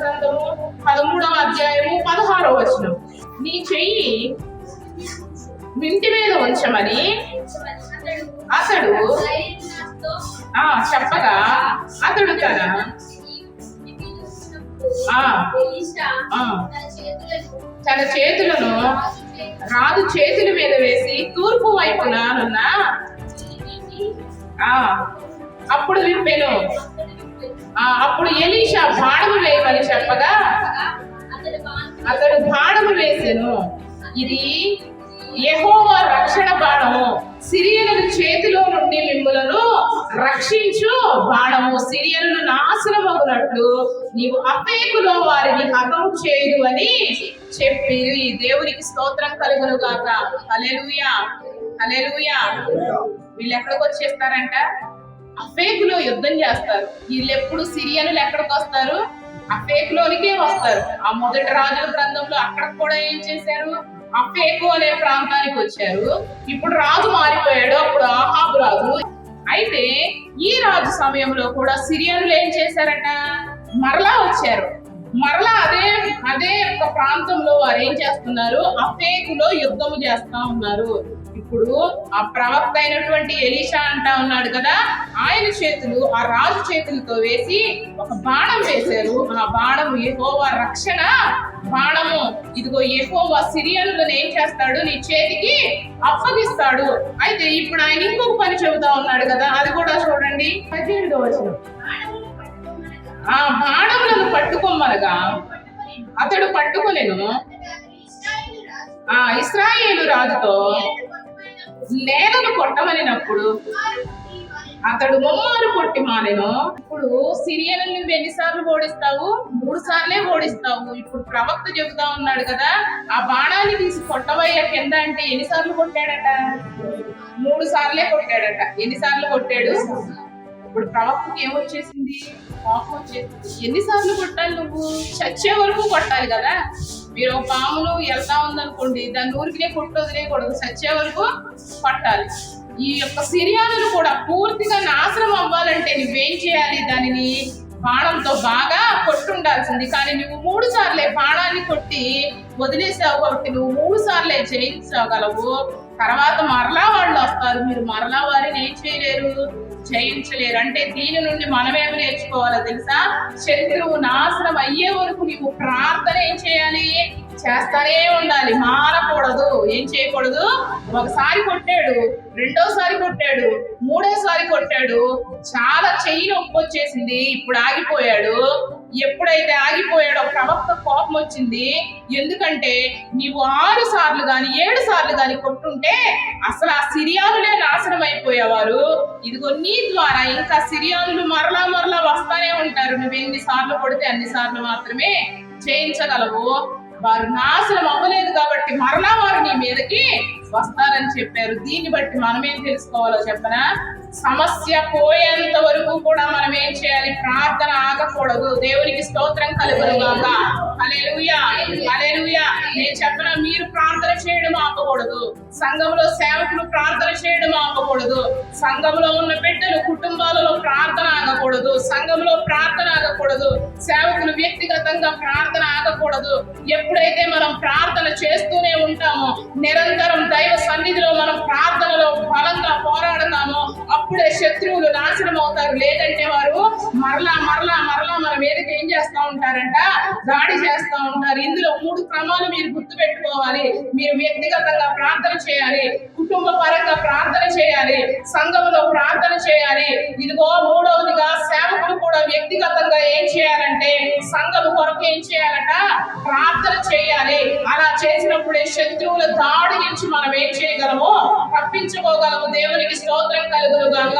గ్రంథము పదమూడవ అధ్యాయము పదహారవ వచనం. నీ చెయ్యి వింటి మీద ఉంచమని అతడు ఆ చెప్పగా అతడు తన తన చేతులను రాజు చేతుల మీద వేసి తూర్పు వైపున నున్న. ఆ అప్పుడు విప్పెను అప్పుడు ఎలీషా బాణము వేయమని చెప్పగా అతడు బాణము వేసాను ఇది యహోవా రక్షణ బాణము. సిరియనుల చేతిలో నుండి మిమ్మలను రక్షించు బాణము. సిరియనులు నాశనమగునట్లు నీవు అపేకులో వారిని హతం చేయదు అని చెప్పి దేవునికి స్తోత్రం కలుగును కాక హల్లెలూయా. హల్లెలూయా. వీళ్ళు ఎక్కడికి వచ్చేస్తారంట అఫేకులో యుద్ధం చేస్తారు. వీళ్ళు ఎప్పుడు సిరియనులు ఎక్కడికి వస్తారు? అఫేకులోనికే వస్తారు. ఆ మొదటి రాజుల గ్రంథంలో అక్కడ కూడా ఏం చేశారు? అఫేకు అనే ప్రాంతానికి వచ్చారు. ఇప్పుడు రాజు మారిపోయాడు. అప్పుడు ఆహాబు రాజు. అయితే ఈ రాజు సమయంలో కూడా సిరియనులు ఏం చేశారట? మరలా వచ్చారు. మరలా అదే అదే ఒక ప్రాంతంలో వారు ఏం చేస్తున్నారు? అఫేకులో యుద్ధము చేస్తా ఉన్నారు. ఇప్పుడు ఆ ప్రవక్త అయినటువంటి ఎలీషా అంటా ఉన్నాడు కదా ఆయన చేతులు ఆ రాజు చేతులతో వేసి ఒక బాణం వేశారు. ఆ బాణము ఎహోవా రక్షణ బాణము. ఇదిగో ఎహోవా సిరియన్లను ఏం చేస్తాడు? నీ చేతికి అప్పగిస్తాడు. అయితే ఇప్పుడు ఆయన ఇంకొక పని చెబుతా ఉన్నాడు కదా అది కూడా చూడండి. పద్దెనిమిదో వచ్చిన ఆ బాణములను పట్టుకోమనగా అతడు పట్టుకోలేను ఆ ఇస్రాయేలు రాజుతో నేలను కొట్టమనినప్పుడు అతడు ముమ్మారు కొట్టి మానెను. ఇప్పుడు సిరియలను నువ్వు ఎన్నిసార్లు ఓడిస్తావు? మూడు సార్లే ఓడిస్తావు. ఇప్పుడు ప్రవక్త చెబుతా ఉన్నాడు కదా ఆ బాణాన్ని తీసి కొట్టవయ్యా కింద అంటే ఎన్నిసార్లు కొట్టాడట? మూడు సార్లే కొట్టాడట. ఎన్నిసార్లు కొట్టాడు? ఇప్పుడు ప్రవక్తకి ఏమొచ్చేసింది? పాపం వచ్చేసింది. ఎన్నిసార్లు కొట్టాలి నువ్వు? చచ్చే వరకు కొట్టాలి కదా. మీరు పామును వెళ్తా ఉందనుకోండి దాని ఊరికినే కొట్టు వదిలేయకూడదు. చచ్చే వరకు కొట్టాలి. ఈ యొక్క సిరియాలను కూడా పూర్తిగా నాశనం అవ్వాలంటే నువ్వేం చేయాలి? దానిని బాణంతో బాగా కొట్టుండాల్సింది. కానీ నువ్వు మూడు సార్లే బాణాన్ని కొట్టి వదిలేసావు కాబట్టి నువ్వు మూడు సార్లే జయించగలవు. తర్వాత మరలా వాళ్ళు వస్తారు. మీరు మరలా వారిని ఏం చేయలేరు? జయించలేరు. అంటే దీని నుండి మనమేమి నేర్చుకోవాలో తెలుసా? శత్రువు నాశనం అయ్యే వరకు నీవు ప్రార్థన ఏం చేయాలి? చేస్తానే ఉండాలి. మారకూడదు. ఏం చేయకూడదు? ఒకసారి కొట్టాడు. రెండోసారి కొట్టాడు. మూడోసారి కొట్టాడు. చాలా చెయ్యి నొప్పి వచ్చేసింది ఇప్పుడు ఆగిపోయాడు. ఎప్పుడైతే ఆగిపోయాడో ప్రవక్త కోపం వచ్చింది. ఎందుకంటే నీవు ఆరు సార్లు కానీ ఏడు సార్లు కానీ కొట్టుంటే అసలు ఆ సిరియానులే నాశనం అయిపోయేవారు. ఇదిగో నీ ద్వారా ఇంకా సిరియానులు మరలా మరలా వస్తానే ఉంటారు. నువ్వు ఎన్ని సార్లు కొడితే అన్ని సార్లు మాత్రమే చేయించగలవు. వారు నాశనం అవ్వలేదు కాబట్టి మరలా వారు నీ మీదకి వస్తారని చెప్పారు. దీన్ని బట్టి మనమేం తెలుసుకోవాలో చెప్పనా? సమస్య పోయేంత వరకు కూడా మనం రాకూడదు. దేవునికి స్తోత్రం కలుగునుగాక నేను చెప్పిన మీరు ప్రార్థన చేయడం ఆపకూడదు. సంఘంలో సేవకులు ప్రార్థన చేయడం ఆపకూడదు. సంఘంలో ఉన్న బిడ్డలు కుటుంబాలలో ప్రార్థన ఆగకూడదు. సంఘంలో ప్రార్థన ఆగకూడదు. సేవకులు వ్యక్తిగతంగా ప్రార్థన ఆగకూడదు. ఎప్పుడైతే మనం ప్రార్థన చేస్తూనే ఉంటామో నిరంతరం దైవ సన్నిధిలో మనం శత్రువులు నాశనం అవుతారు. లేదంటే వారు మరలా మరలా మరలా మన మీదకి ఏం చేస్తా ఉంటారంట? దాడి చేస్తా ఉంటారు. ఇందులో మూడు క్రమాలు మీరు గుర్తు పెట్టుకోవాలి మీరు వ్యక్తిగతంగా ప్రార్థన చేయాలి. కుటుంబ పరంగా ప్రార్థన చేయాలి. సంఘంలో ప్రార్థన చేయాలి. ఇదిగో మూడవదిగా సేవ వ్యక్తిగతంగా ఏం చేయాలంటే సంఘం కొరకు ఏం చేయాలట? ప్రార్థన చేయాలి. అలా చేసినప్పుడే శత్రువుల దాడి నుంచి మనం ఏం చేయగలము? తప్పించుకోగలము. దేవునికి స్తోత్రం కలుగునుగాక